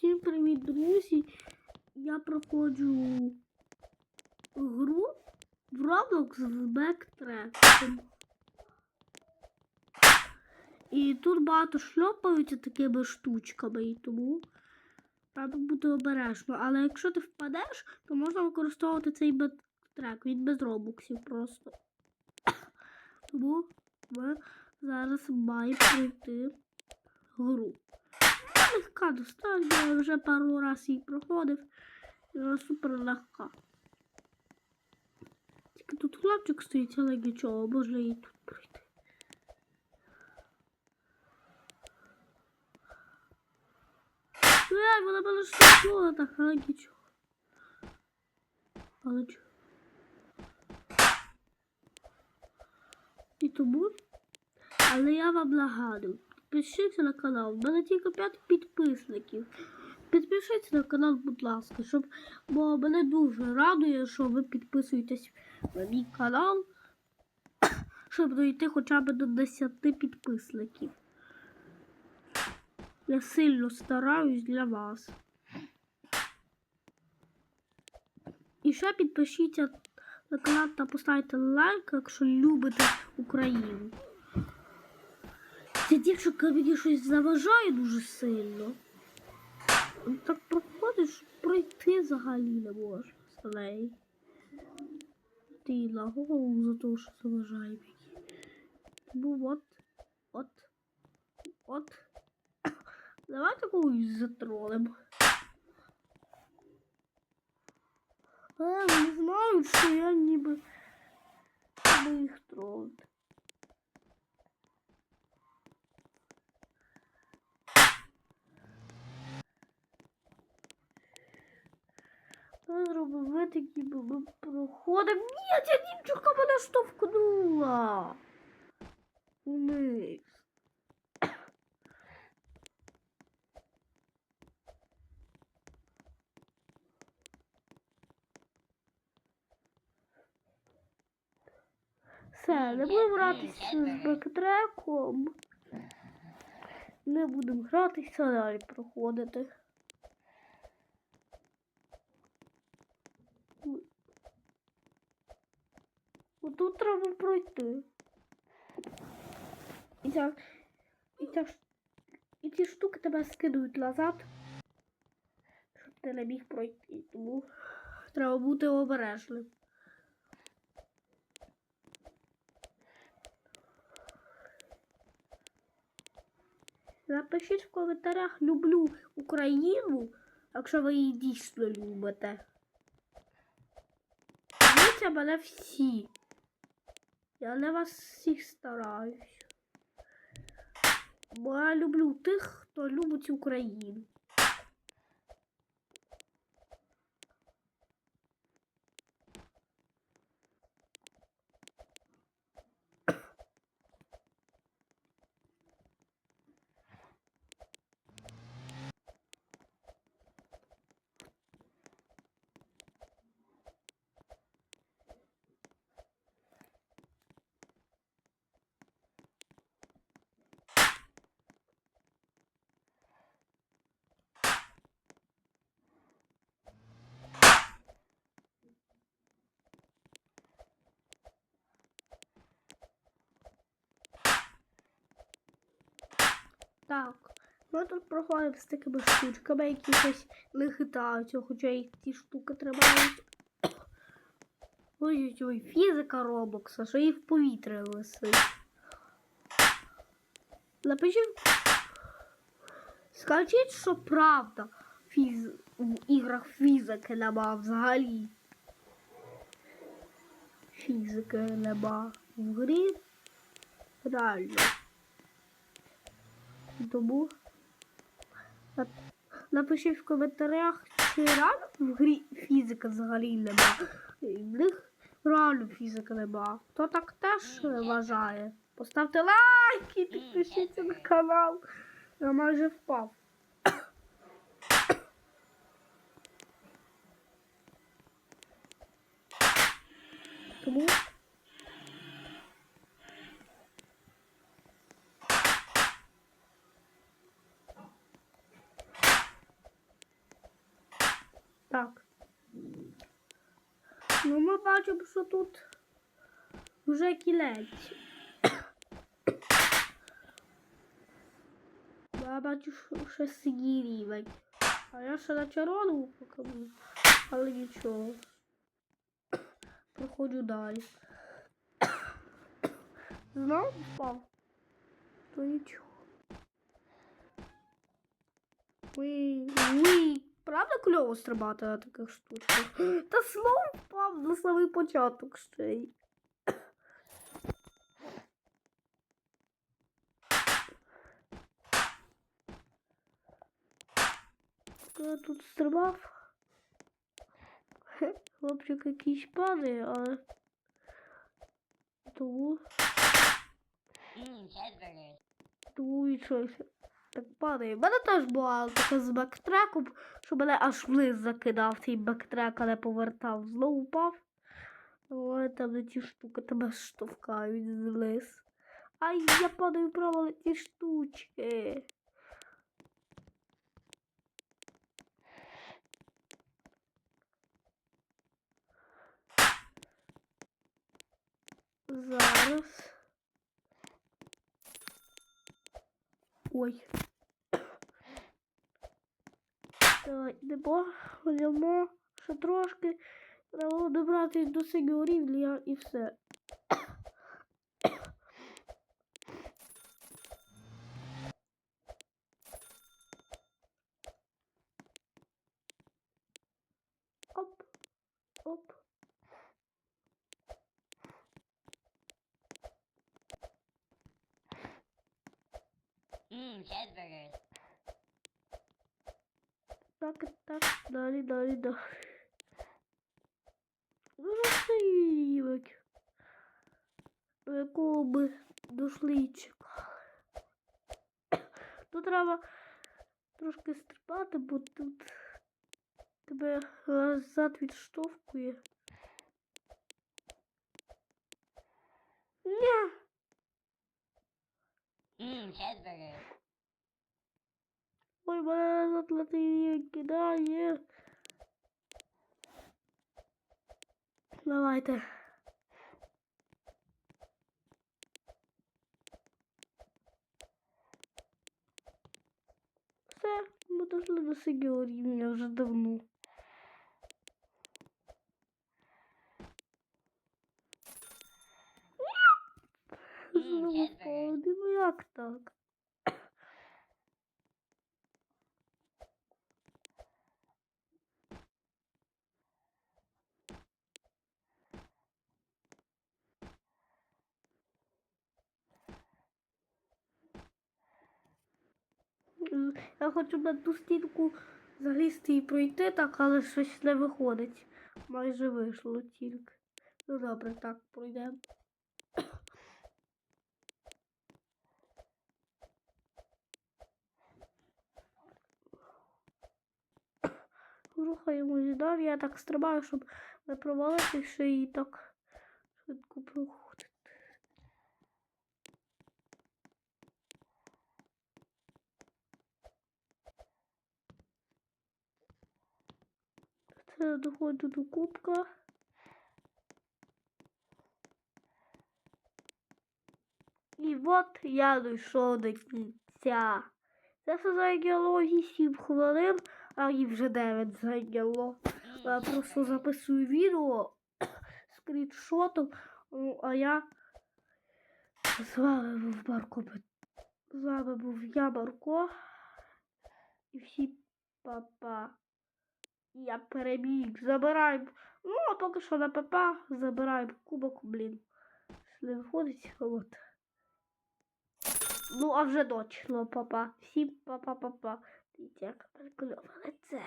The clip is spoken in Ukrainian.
Всім привіт, друзі! Я проходжу гру в Roblox з бектреком. І тут багато шльопаються такими штучками, і тому треба бути обережно. Але якщо ти впадеш, то можна використовувати цей бектрек. Він без робоксів просто. Тому ми зараз маємо пройти гру. Легка достатньо, я вже пару разів її проходив. І вона супер легка. Тільки тут хлопчик стоїть, але нічого, можна її тут пройти. Ей, вона мене штовхнула так, але нічого. Але чого? І тому, але я вам нагадую, підпишіться на канал. У мене тільки 5 підписників. Підпишіться на канал, будь ласка, щоб, бо мене дуже радує, що ви підписуєтесь на мій канал, щоб дойти хоча б до 10 підписників. Я сильно стараюсь для вас. І ще підпишіться на канал та поставте лайк, якщо любите Україну. Ця дівчинка мені щось заважає дуже сильно. Так проходиш, пройти взагалі не можеш з. Ти на голову за те, що заважає мені. Тому от, от, от. Давайте когось затролимо. А, вони знають, що я ніби їх тролити. Ми зробимо вид, ніби проходимо. Ні, ця дівчинка мене штовхнула. Вниз. Все, не будемо гратися з бектреком. Не будемо гратися далі проходити. Отут треба пройти. І, ця, і, ця, і ці штуки тебе скидують назад, щоб ти не міг пройти. Тому треба бути обережним. Напишіть в коментарях люблю Україну, якщо ви її дійсно любите. Дивіться мене всі. Я на вас всіх стараюсь. Бо я люблю тих, хто любить Україну. Так, ми тут проходимо з такими штучками, які щось не хитаються, хоча їх ці штуки тримають. Ой, ой, фізика Робокса, що їх в повітря висить. Напишіть, скажіть, що правда фіз... в іграх фізики нема взагалі. Фізики нема в грі. Реально. Тому напишіть в коментарях, чи реально в грі фізика взагалі нема. В них реально фізика нема. Хто так теж вважає? Поставте лайк і підпишіться на канал. Я майже впав. Тому Так. Ну, ми бачимо, що тут вже кілець. Я бачу, що ще синій рівень. А я ще на червоному покажу. Але нічого. Проходжу далі. Знову впав? То нічого. Уй, уй. Правда кльово стрибати на таких штучках? Та знову впав на самий початок ще й. Я тут стрибав. Хлопчик якийсь падає, але тому, тому і щось так падає. Мене теж була така з бектреком, що мене аж вниз закидав цей бектрек, але повертав. Знову впав. Ой, там на ті штуки тебе штовхають вниз. Ай, я падаю право на ті штучки. Зараз. Ой. Давай, йдемо, ходимо, ще трошки. Треба було добратися до синього рівня і все. Mmm, cheeseburgers. Так, так, далі, далі, далі. Ну, рівень. До якого ми дошли і. Тут треба трошки стрибати, бо тут тебе назад відштовхує. Ні! Mmm, cheeseburgers. Ой, мене летить кидає. Давайте. Все, ми дошли до синього рівня вже давно. Знову. Ну як так? Я хочу на ту стінку залізти і пройти так, але щось не виходить. Майже вийшло тільки. Ну добре, так, пройдемо. Рухаємось далі. Я так стрибаю, щоб не провалити ще і так швидко проходити. Це доходжу до кубка. І от я дійшов до кінця. Це все зайняло 8 хвилин, а і вже 9 зайняло. Я просто записую відео скріншотом, ну, а я з вами був Марко. З вами був я, Марко. І всі папа. Я переміг. Забираємо. Ну, а поки що на папа забираємо кубок, блін. Не виходить, от. Ну, а вже точно, папа. Всім папа-папа. Дивіться, як прикольно лице.